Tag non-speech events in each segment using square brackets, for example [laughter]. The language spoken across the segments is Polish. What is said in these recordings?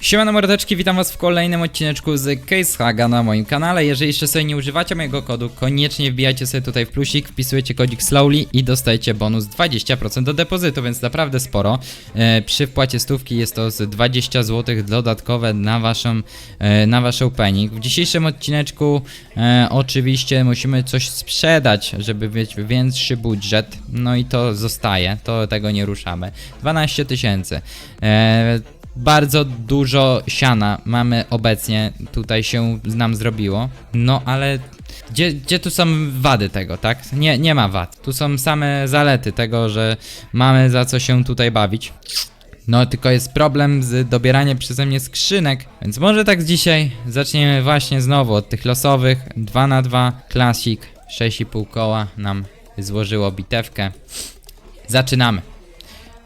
Siemano mordeczki, witam was w kolejnym odcineczku z Case Haga na moim kanale. Jeżeli jeszcze sobie nie używacie mojego kodu, koniecznie wbijajcie sobie tutaj w plusik, wpisujecie kodzik Slowly i dostajecie bonus 20% do depozytu, więc naprawdę sporo. E, przy wpłacie stówki jest to z 20 zł dodatkowe na waszą, e, na waszą penik. W dzisiejszym odcineczku e, oczywiście musimy coś sprzedać, żeby mieć większy budżet, no i to zostaje, to tego nie ruszamy. 12 tysięcy. E, bardzo dużo siana mamy obecnie, tutaj się nam zrobiło. No ale gdzie, gdzie tu są wady tego, tak? Nie, nie ma wad. Tu są same zalety tego, że mamy za co się tutaj bawić. No, tylko jest problem z dobieraniem przeze mnie skrzynek, więc może tak dzisiaj zaczniemy właśnie znowu od tych losowych. 2 na 2 Classic, 6,5 koła nam złożyło bitewkę. Zaczynamy.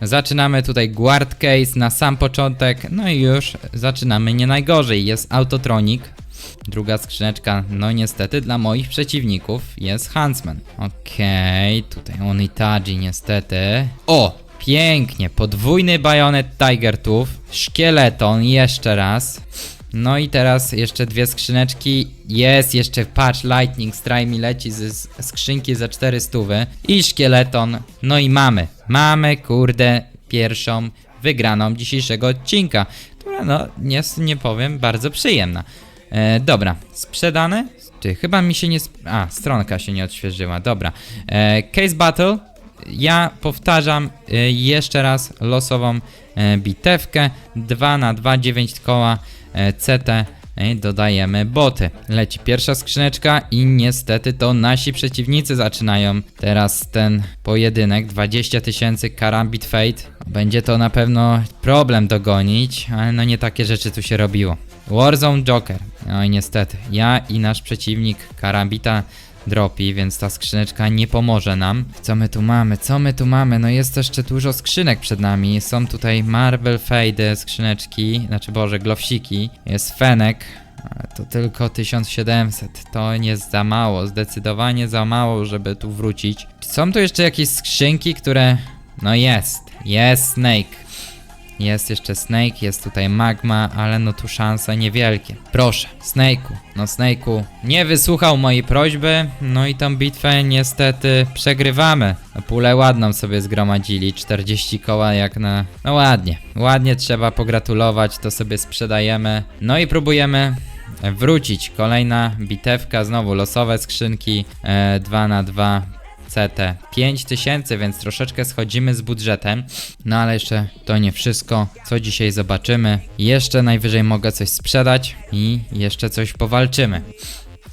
Zaczynamy tutaj guard case na sam początek, no i już zaczynamy nie najgorzej. Jest Autotronic, druga skrzyneczka, no niestety dla moich przeciwników jest Huntsman. Okej, tutaj Onitaji niestety. O, pięknie, podwójny bajonet Tiger Tooth, szkieleton jeszcze raz. No i teraz jeszcze dwie skrzyneczki. Jest jeszcze patch Lightning Strike mi leci z, z skrzynki za 400 i szkieleton. No i mamy. Mamy kurde pierwszą wygraną dzisiejszego odcinka, która no nie, nie powiem bardzo przyjemna. E, dobra, sprzedane? Ty, chyba mi się nie. A, stronka się nie odświeżyła. Dobra. E, case Battle. Ja powtarzam e, jeszcze raz losową e, bitewkę. 2 na 2, 9 koła CT. I dodajemy boty. Leci pierwsza skrzyneczka i niestety to nasi przeciwnicy zaczynają teraz ten pojedynek. 20 tysięcy Karambit Fate. Będzie to na pewno problem dogonić, ale no nie takie rzeczy tu się robiło. Warzone Joker. No i niestety, ja i nasz przeciwnik Karambita dropi, więc ta skrzyneczka nie pomoże nam. Co my tu mamy? Co my tu mamy? No jest jeszcze dużo skrzynek przed nami. Są tutaj Marvel Fade skrzyneczki, znaczy Boże, glowsiki. Jest Fenek, to tylko 1700. To nie za mało, zdecydowanie za mało, żeby tu wrócić. Są tu jeszcze jakieś skrzynki, które... No jest, jest Snake. Jest jeszcze Snake, jest tutaj Magma, ale no tu szanse niewielkie. Proszę, Snake'u, no Snake'u nie wysłuchał mojej prośby, no i tą bitwę niestety przegrywamy. No pulę ładną sobie zgromadzili, 40 koła jak na... No ładnie, ładnie trzeba pogratulować, to sobie sprzedajemy. No i próbujemy wrócić. Kolejna bitewka, znowu losowe skrzynki, e, 2 na 2 CT 5000, więc troszeczkę schodzimy z budżetem. No ale jeszcze to nie wszystko, co dzisiaj zobaczymy. Jeszcze najwyżej mogę coś sprzedać i jeszcze coś powalczymy.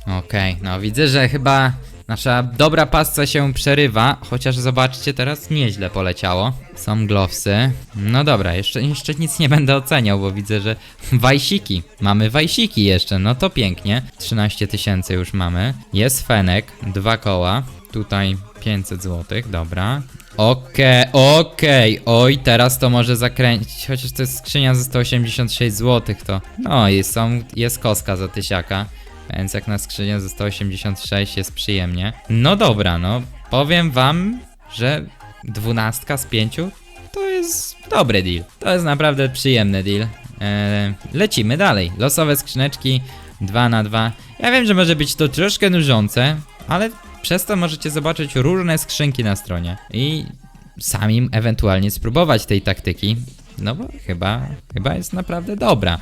Okej, no widzę, że chyba nasza dobra pasca się przerywa, chociaż zobaczcie, teraz nieźle poleciało. Są glowsy. No dobra, jeszcze, jeszcze nic nie będę oceniał, bo widzę, że wajsiki. Mamy wajsiki jeszcze, no to pięknie. 13 tysięcy już mamy. Jest fenek, dwa koła. Tutaj 500 zł, dobra. Okej, okej, oj, teraz to może zakręcić, chociaż to jest skrzynia za 186 zł, to no jest, są, jest koska za tysiaka, więc jak na skrzynię za 186 jest przyjemnie. No dobra, no powiem wam, że dwunastka z pięciu to jest dobry deal, to jest naprawdę przyjemny deal. Eee, lecimy dalej, losowe skrzyneczki, 2 na 2 Ja wiem, że może być to troszkę nużące, ale przez to możecie zobaczyć różne skrzynki na stronie i samim ewentualnie spróbować tej taktyki. No bo chyba, chyba jest naprawdę dobra.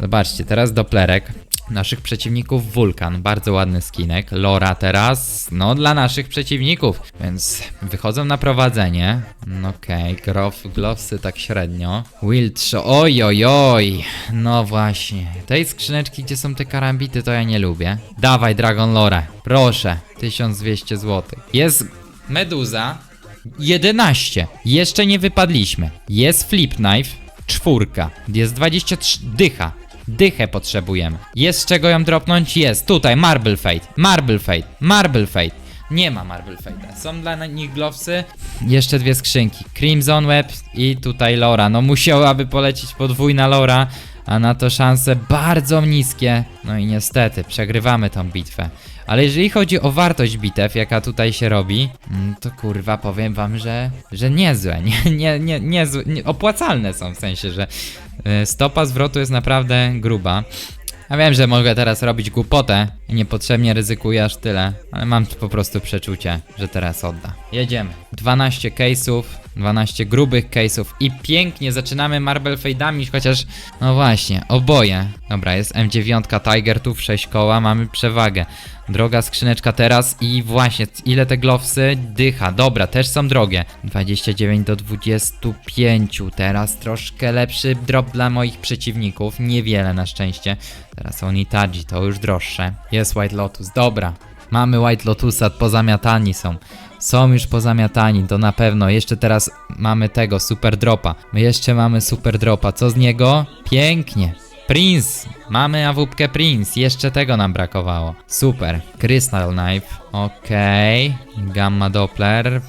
Zobaczcie, teraz Doplerek. Naszych przeciwników Wulkan, bardzo ładny skinek. Lora teraz, no dla naszych przeciwników, więc wychodzą na prowadzenie. No Okej, okay. Glowsy tak średnio. Wiltsh, oj oj oj, no właśnie. Tej skrzyneczki, gdzie są te karambity, to ja nie lubię. Dawaj Dragon Lore, proszę, 1200 zł. Jest Meduza, 11. Jeszcze nie wypadliśmy. Jest Flip Knife, czwórka. Jest 23, dycha. Dychę potrzebujemy. Jest z czego ją dropnąć? Jest. Tutaj Marble Fate. Marble Fate. Marble Fate. Nie ma Marble Fate. Są dla nich glowsy. Jeszcze dwie skrzynki. Crimson Web i tutaj Lora. No musiałaby polecieć podwójna Lora, a na to szanse bardzo niskie. No i niestety, przegrywamy tą bitwę. Ale jeżeli chodzi o wartość bitew, jaka tutaj się robi, mm, to kurwa powiem wam, że, że niezłe, [laughs] nie, nie, nie, niezłe, nie, opłacalne są w sensie, że y, stopa zwrotu jest naprawdę gruba. Ja wiem, że mogę teraz robić głupotę niepotrzebnie ryzykuję aż tyle, ale mam po prostu przeczucie, że teraz odda. Jedziemy. 12 case'ów, 12 grubych case'ów i pięknie zaczynamy Marble Fade'ami, chociaż no właśnie, oboje. Dobra, jest M9 Tiger tu w 6 koła, mamy przewagę. Droga skrzyneczka teraz i właśnie, ile te glowsy? Dycha, dobra, też są drogie. 29 do 25, teraz troszkę lepszy drop dla moich przeciwników, niewiele na szczęście. Teraz są Nitaji, to już droższe. Jest White Lotus, dobra. Mamy White Lotusa, pozamiatani są. Są już pozamiatani, to na pewno. Jeszcze teraz mamy tego, super dropa. My jeszcze mamy super dropa. Co z niego? Pięknie. Prince! Mamy awupkę Prince, jeszcze tego nam brakowało. Super. Crystal Knife, okej. Gamma Doppler.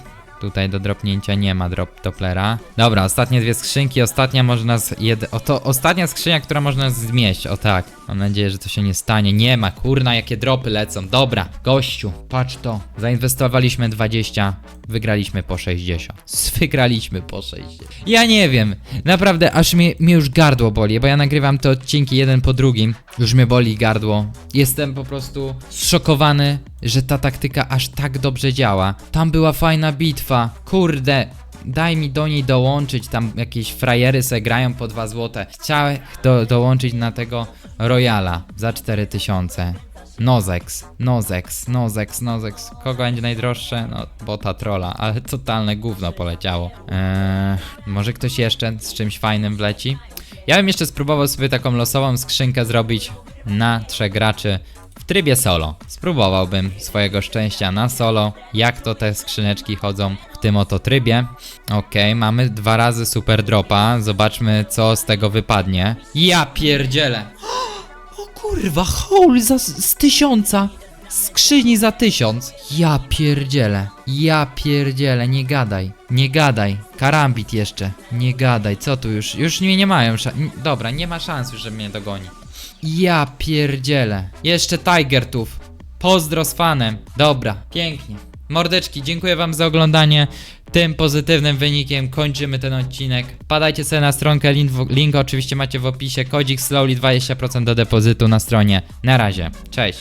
Tutaj do dropnięcia nie ma drop Dopplera. Dobra, ostatnie dwie skrzynki. Ostatnia może nas. Jed... O, to ostatnia skrzynia, która może nas zmieść. O tak. Mam nadzieję, że to się nie stanie. Nie ma, kurna, jakie dropy lecą. Dobra, gościu, patrz to. Zainwestowaliśmy 20, wygraliśmy po 60. [laughs] Wygraliśmy po 60. Ja nie wiem. Naprawdę, aż mnie, mnie już gardło boli, bo ja nagrywam te odcinki jeden po drugim. Już mnie boli gardło. Jestem po prostu zszokowany, że ta taktyka aż tak dobrze działa. Tam była fajna bitwa. Kurde, Daj mi do niej dołączyć, tam jakieś frajery se grają po 2 złote. Chciałem do, dołączyć na tego Royala za 4000. Nozex, Nozex, Nozex, Nozex. Kogo będzie najdroższe? No, bota trolla, ale totalne gówno poleciało. Eee, może ktoś jeszcze z czymś fajnym wleci? Ja bym jeszcze spróbował sobie taką losową skrzynkę zrobić na trzech graczy w trybie solo. Spróbowałbym swojego szczęścia na solo, jak to te skrzyneczki chodzą w tym oto trybie. Okej, mamy dwa razy super dropa, zobaczmy co z tego wypadnie. Ja pierdzielę! O kurwa, haul za, z tysiąca! Skrzyni za tysiąc! Ja pierdzielę, ja pierdzielę, nie gadaj, nie gadaj. Karambit jeszcze, nie gadaj, co tu już, już mnie nie mają szans, dobra, nie ma szans już, że mnie dogoni. Ja pierdzielę. Jeszcze Tigertów. Pozdro z fanem. Dobra, pięknie. Mordeczki, dziękuję wam za oglądanie. Tym pozytywnym wynikiem kończymy ten odcinek. Padajcie sobie na stronkę, link, link oczywiście macie w opisie. Kodzik Slowly 20% do depozytu na stronie. Na razie, cześć.